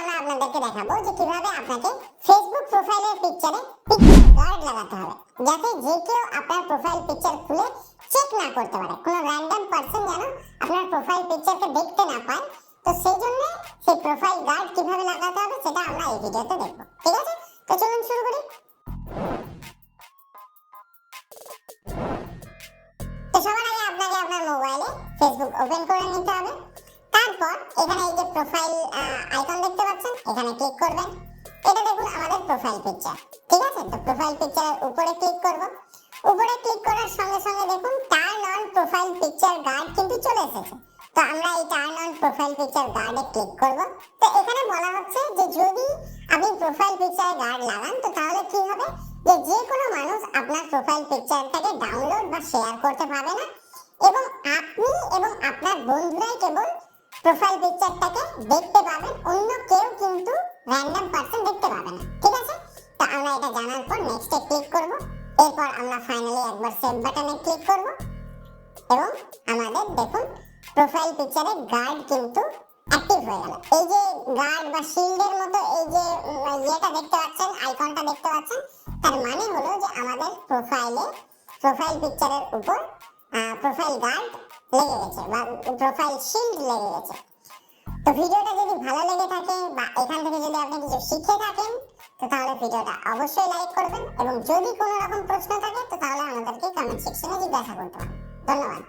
আমরা আপনাদেরকে দেখাবো যে কীভাবে আপনাকে ফেসবুক প্রোফাইলের পিকচারে পিকচার গার্ড লাগাতে হবে। যাতে যে কেউ আপনার প্রোফাইল পিকচার খুলে চেক না করতে পারে। কোনো র্যান্ডম পারসন যেন আপনার প্রোফাইল পিকচারকে দেখতে না পায়। তো সেই জন্য সেই প্রোফাইল গার্ড কীভাবে লাগাতে হবে সেটা আমরা এই ভিডিওতে দেখব। ঠিক আছে? তো চলুন শুরু করি। তো সবার আগে আপনাকে আপনার মোবাইলে ফেসবুক ওপেন করে নিতে হবে। তারপর এখানে এই যে প্রোফাইল আইকন এখানে ক্লিক করবেন। এটা দেখুন আমাদের প্রোফাইল পিকচার ঠিক আছে? তো প্রোফাইল পিকচারের উপরে ক্লিক করব। উপরে ক্লিক করার সঙ্গে সঙ্গে দেখুন turn on profile picture guard কিন্তু চলে এসেছে। তো আমরা এই টার্ন অন প্রোফাইল পিকচার গার্ডে ক্লিক করব। তো এখানে বলা হচ্ছে যে, যদি আপনি প্রোফাইল পিকচার গার্ড লাগান, তো তাহলে কি হবে? যে যে কোনো মানুষ আপনার প্রোফাইল পিকচারটাকে ডাউনলোড বা শেয়ার করতে পারবে না। এবং আপনি এবং আপনার বন্ধুরাই কেবল প্রোফাইল পিকচারটাকে দেখতে পাবেন, অন্য কেউ কিন্তু র্যান্ডম পারসন দেখতে পাবে না, ঠিক আছে? তো আমরা এটা জানার পর নেক্সটে ক্লিক করব। এরপর আমরা ফাইনালি একবার সেভ বাটনে ক্লিক করব। এবং আমাদের দেখুন প্রোফাইল পিকচারে গার্ড কিন্তু অ্যাক্টিভ হয়ে গেল। এই যে গার্ড বা শিল্ডের মতো এই যে ইয়েটা দেখতে পাচ্ছেন আইকনটা দেখতে পাচ্ছেন, তার মানে হলো যে আমাদের প্রোফাইলে প্রোফাইল পিকচারের উপর প্রোফাইল গার্ড লেগে গেছে বা প্রোফাইল শিল্ড লেগে গেছে। তো ভিডিওটা যদি ভালো লেগে থাকে বা এখান থেকে যদি আপনি কিছু শিখে থাকেন, তো তাহলে ভিডিওটা অবশ্যই লাইক করবেন এবং যদি কোনো রকম প্রশ্ন থাকে, তো তাহলে আমাদেরকে কমেন্ট সেকশনে জিজ্ঞাসা করতে পারেন। ধন্যবাদ।